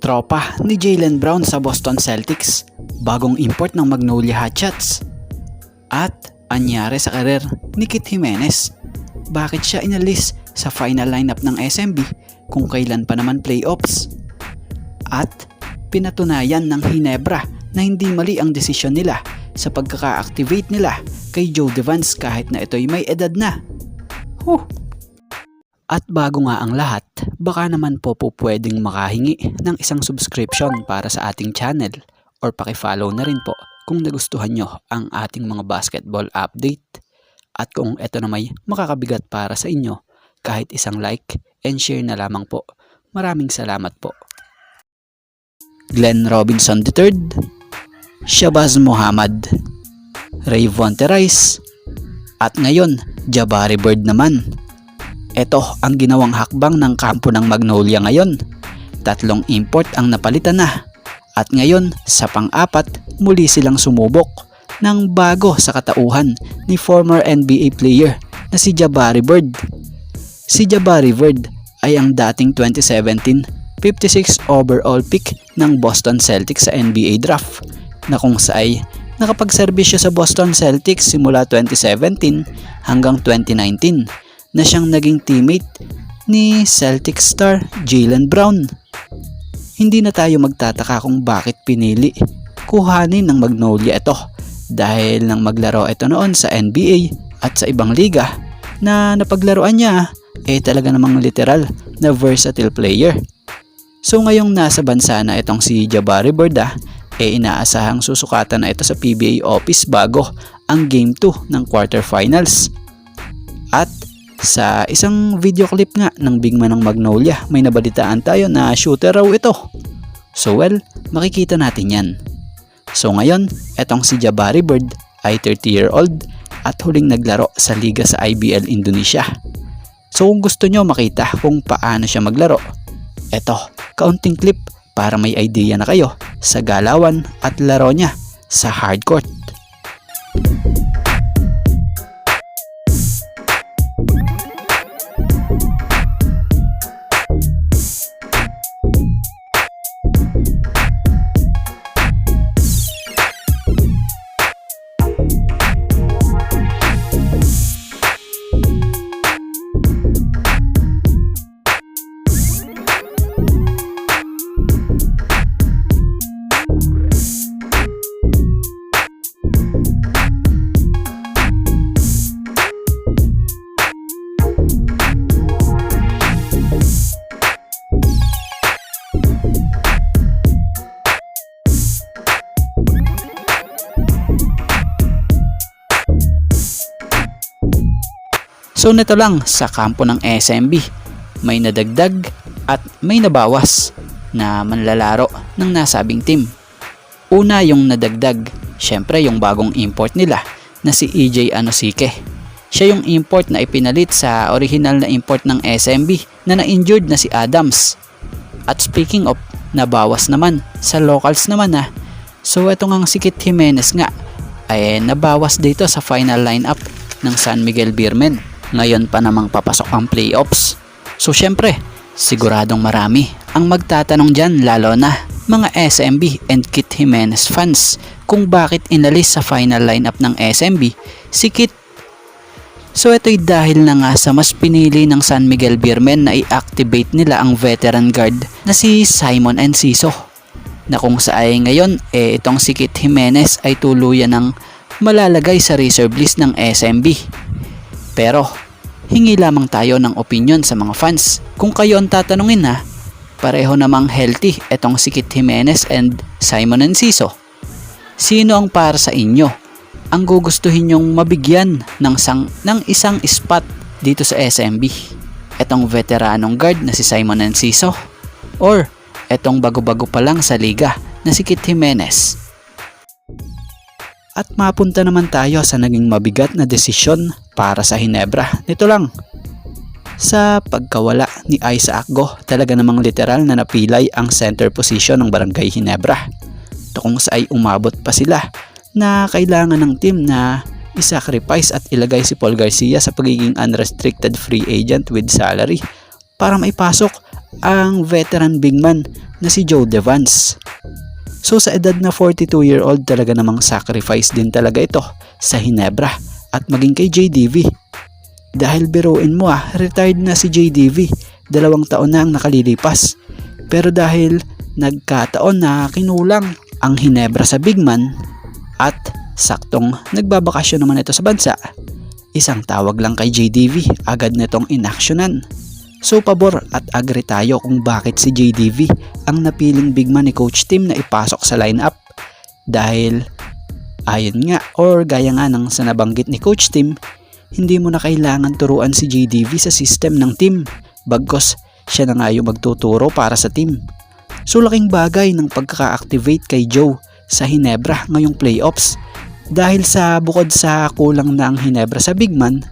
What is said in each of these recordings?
Tropa ni Jalen Brown sa Boston Celtics, bagong import ng Magnolia Hotshots. At anyari sa karir ni Kit Jimenez. Bakit siya inalis sa final lineup ng SMB kung kailan pa naman playoffs? At pinatunayan ng Hinebra na hindi mali ang desisyon nila sa pagkaka-activate nila kay Joe Devans kahit na ito'y may edad na. Huh. At bago nga ang lahat, baka naman po po pwedeng makahingi ng isang subscription para sa ating channel or pakifollow na rin po kung nagustuhan nyo ang ating mga basketball update. At kung ito na may makakabigat para sa inyo, kahit isang like and share na lamang po. Maraming salamat po. Glenn Robinson III, Shabazz Muhammad, Rayvon Terrais, at ngayon, Jabari Bird naman. Ito ang ginawang hakbang ng kampo ng Magnolia ngayon. Tatlong import ang napalitan na. At ngayon, sa pang-apat, muli silang sumubok ng bago sa katauhan ni former NBA player na si Jabari Bird. Si Jabari Bird ay ang dating 2017 56 overall pick ng Boston Celtics sa NBA draft na kung saay nakapagserbisyo sa Boston Celtics simula 2017 hanggang 2019 na siyang naging teammate ni Celtic star Jalen Brown. Hindi na tayo magtataka kung bakit pinili kuhanin ng Magnolia ito dahil nang maglaro ito noon sa NBA at sa ibang liga na napaglaruan niya eh talaga namang literal na versatile player. So ngayong nasa bansa na itong si Jabari Birda eh inaasahang susukatan na ito sa PBA office bago ang Game 2 ng quarterfinals. At sa isang video clip nga ng Big Man ng Magnolia, may nabalitaan tayo na shooter raw ito. So well, makikita natin yan. So ngayon, etong si Jabari Bird ay 30 year old at huling naglaro sa liga sa IBL Indonesia. So kung gusto nyo makita kung paano siya maglaro, eto, kaunting clip para may idea na kayo sa galawan at laro niya sa hardcourt. So nito lang sa kampo ng SMB, may nadagdag at may nabawas na manlalaro ng nasabing team. Una yung nadagdag, syempre yung bagong import nila na si EJ Anosike. Siya yung import na ipinalit sa original na import ng SMB na na-injured na si Adams. At speaking of, nabawas naman sa locals naman na. So ito ngang si Kit Jimenez nga ay nabawas dito sa final lineup ng San Miguel Beermen ngayon pa namang papasok ang playoffs. So syempre, siguradong marami ang magtatanong dyan lalo na mga SMB and Kit Jimenez fans kung bakit inalis sa final lineup ng SMB si Kit. So ito'y dahil na nga sa mas pinili ng San Miguel Beermen na i-activate nila ang veteran guard na si Simon Enciso na kung sa ay ngayon eh itong si Kit Jimenez ay tuluyan ng malalagay sa reserve list ng SMB. Pero, hingi lamang tayo ng opinion sa mga fans. Kung kayo ang tatanungin na, pareho namang healthy etong si Kit Jimenez and Simon Enciso. Sino ang para sa inyo? Ang gugustuhin nyong mabigyan ng, sang, ng isang spot dito sa SMB? Etong veteranong guard na si Simon Enciso? Or etong bago-bago pa lang sa liga na si Kit Jimenez? At mapunta naman tayo sa naging mabigat na desisyon para sa Hinebra. Nito lang, sa pagkawala ni Isaac Go, talaga namang literal na napilay ang center position ng Barangay Hinebra. Kung sa ay umabot pa sila na kailangan ng team na isacrifice at ilagay si Paul Garcia sa pagiging unrestricted free agent with salary para maipasok ang veteran big man na si Joe Devans. So sa edad na 42 year old talaga namang sacrifice din talaga ito sa Hinebra at maging kay JDV. Dahil biruin mo ah, retired na si JDV, dalawang taon na ang nakalilipas. Pero dahil nagkataon na kinulang ang Hinebra sa big man at saktong nagbabakasyon naman ito sa bansa, isang tawag lang kay JDV agad nitong inaksyonan. So pabor at agree tayo kung bakit si JDV ang napiling big man ni Coach Tim na ipasok sa lineup. Dahil ayon nga or gaya nga ng sa nabanggit ni Coach Tim, hindi mo na kailangan turuan si JDV sa system ng team. Bagkos siya na nga yung magtuturo para sa team. So laking bagay ng pagkaka-activate kay Joe sa Hinebra ngayong playoffs. Dahil sa bukod sa kulang na ang Hinebra sa big man,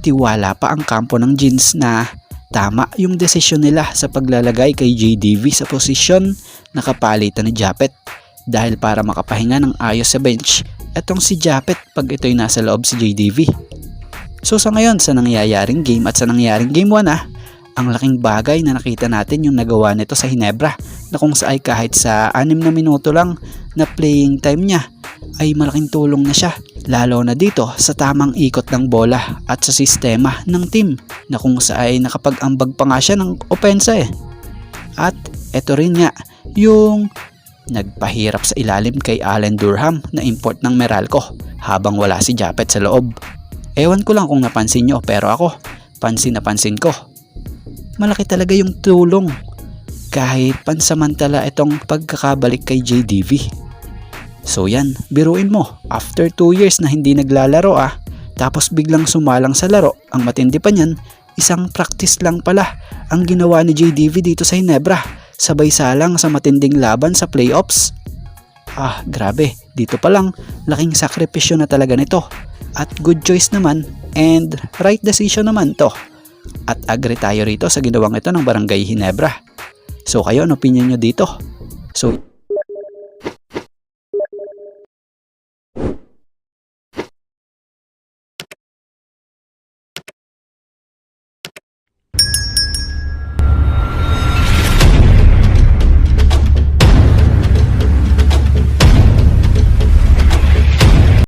tiwala pa ang kampo ng Jeans na Tama yung desisyon nila sa paglalagay kay JDV sa posisyon na kapalitan ni Japet dahil para makapahinga ng ayos sa bench etong si Japet pag ito'y nasa loob si JDV. So sa ngayon sa nangyayaring game at sa nangyayaring game 1 ah, ang laking bagay na nakita natin yung nagawa nito sa Hinebra na kung sa ay kahit sa 6 na minuto lang na playing time niya ay malaking tulong na siya lalo na dito sa tamang ikot ng bola at sa sistema ng team na kung sa ay nakapag-ambag pa nga siya ng opensa eh. At eto rin nga yung nagpahirap sa ilalim kay Allen Durham na import ng Meralco habang wala si Japet sa loob. Ewan ko lang kung napansin nyo pero ako pansin na pansin ko. Malaki talaga yung tulong kahit pansamantala itong pagkakabalik kay JDV. So yan, biruin mo, after 2 years na hindi naglalaro ah, tapos biglang sumalang sa laro, ang matindi pa niyan, isang practice lang pala ang ginawa ni JDV dito sa Hinebra, sabay salang sa matinding laban sa playoffs. Ah, grabe, dito pa lang, laking sakripisyo na talaga nito. At good choice naman, and right decision naman to. At agree tayo rito sa ginawang ito ng Barangay Hinebra. So kayo, ano opinion nyo dito? So